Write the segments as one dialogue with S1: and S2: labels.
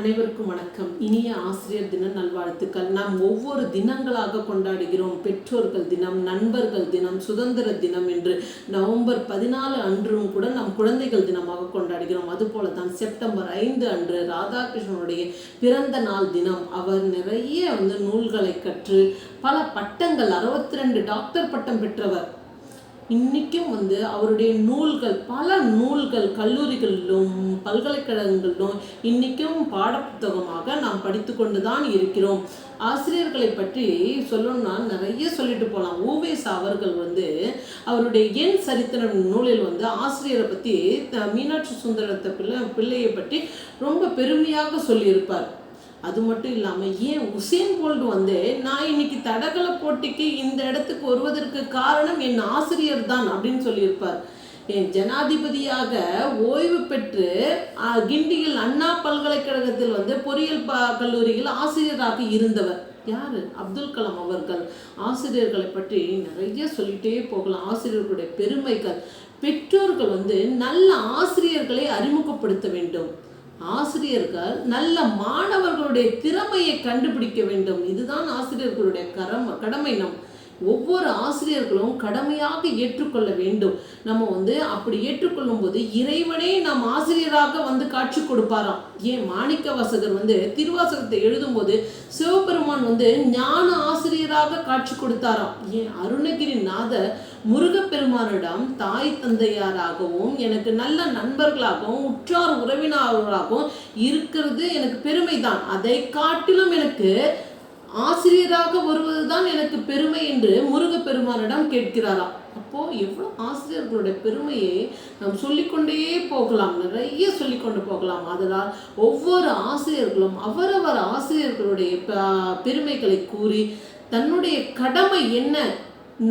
S1: அனைவருக்கும் வணக்கம். இனிய ஆசிரியர் தின நல்வாழ்த்துக்கள். நாம் ஒவ்வொரு தினங்களாக கொண்டாடுகிறோம். பெற்றோர்கள் தினம் நண்பர்கள் தினம் சுதந்திர தினம் என்று நவம்பர் பதினாலு அன்றும் கூட நம் குழந்தைகள் தினமாக கொண்டாடுகிறோம். அதுபோல தான் செப்டம்பர் ஐந்து அன்று ராதாகிருஷ்ணனுடைய பிறந்த நாள் தினம். அவர் நிறைய வந்து நூல்களை கற்று பல பட்டங்கள் அறுபத்தி ரெண்டு டாக்டர் பட்டம் பெற்றவர். இன்றைக்கும் வந்து அவருடைய நூல்கள் பல நூல்கள் கல்லூரிகளிலும் பல்கலைக்கழகங்களிலும் இன்றைக்கும் பாடப்புத்தகமாக நாம் படித்து கொண்டு தான் இருக்கிறோம். ஆசிரியர்களை பற்றி சொல்லணும்னா நிறைய சொல்லிட்டு போகலாம் ஓவேஸ் அவர்கள் வந்து அவருடைய எண் சரித்திரம் நூலில் வந்து ஆசிரியரை பற்றி த- மீனாட்சி சுந்தரத்தை பிள்ளை பிள்ளையை பற்றி ரொம்ப பெருமையாக சொல்லியிருப்பார். அது மட்டும் இல்லாமல் ஏன் உசேன் போல்டு வந்து நான் இன்னைக்கு தடகள போட்டிக்கு இந்த இடத்துக்கு வருவதற்கு காரணம் என் ஆசிரியர் தான் அப்படின்னு சொல்லியிருப்பார். என் ஜனாதிபதியாக ஓய்வு பெற்று கிண்டியில் அண்ணா பல்கலைக்கழகத்தில் வந்து பொறியியல் ப கல்லூரியில் ஆசிரியராக இருந்தவர். யார்? அப்துல் கலாம் அவர்கள். ஆசிரியர்களை பற்றி நிறைய சொல்லிட்டே போகலாம். ஆசிரியர்களுடைய பெருமைகள். பெற்றோர்கள் வந்து நல்ல ஆசிரியர்களை அறிமுகப்படுத்த வேண்டும். ஆசிரியர்கள் நல்ல மாணவர்களுடைய திறமையை கண்டுபிடிக்க வேண்டும். இதுதான் ஆசிரியர்களுடைய கரம் கடமை நம் ஒவ்வொரு ஆசிரியர்களும் கடமையாக ஏற்றுக்கொள்ள வேண்டும். நம்ம வந்து அப்படி ஏற்றுக்கொள்ளும் போது இறைவனே நாம் ஆசிரியராக வந்து காட்சி கொடுப்பாராம். ஏன் மாணிக்க வாசகர் வந்து திருவாசகத்தை எழுதும்போது சிவபெருமான் வந்து ஞான ஆசிரியராக காட்சி கொடுத்தாராம். ஏன் அருணகிரி நாதர் முருகப்பெருமானிடம் தாய் தந்தையாராகவும் எனக்கு நல்ல நண்பர்களாகவும் உற்றார் உறவினராகவும் இருக்கிறது எனக்கு பெருமைதான். அதை காட்டிலும் எனக்கு ஆசிரியராக வருவதுதான் எனக்கு பெருமை என்று முருகப்பெருமானிடம் கேட்கிறாராம். அப்போ எவ்வளோ ஆசிரியர்களுடைய பெருமையை நாம் சொல்லிக்கொண்டே போகலாம் நிறைய சொல்லிக்கொண்டு போகலாம். அதனால் ஒவ்வொரு ஆசிரியர்களும் அவரவர் ஆசிரியர்களுடைய பெருமைகளை கூறி தன்னுடைய கடமை என்ன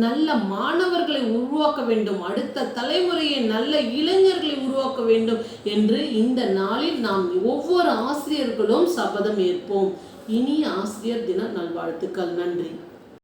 S1: நல்ல மாணவர்களை உருவாக்க வேண்டும் அடுத்த தலைமுறையை நல்ல இளைஞர்களை உருவாக்க வேண்டும் என்று இந்த நாளில் நாம் ஒவ்வொரு ஆசிரியர்களும் சபதம் ஏற்போம். இனிய ஆசிரியர் தின நல்வாழ்த்துக்கள். நன்றி.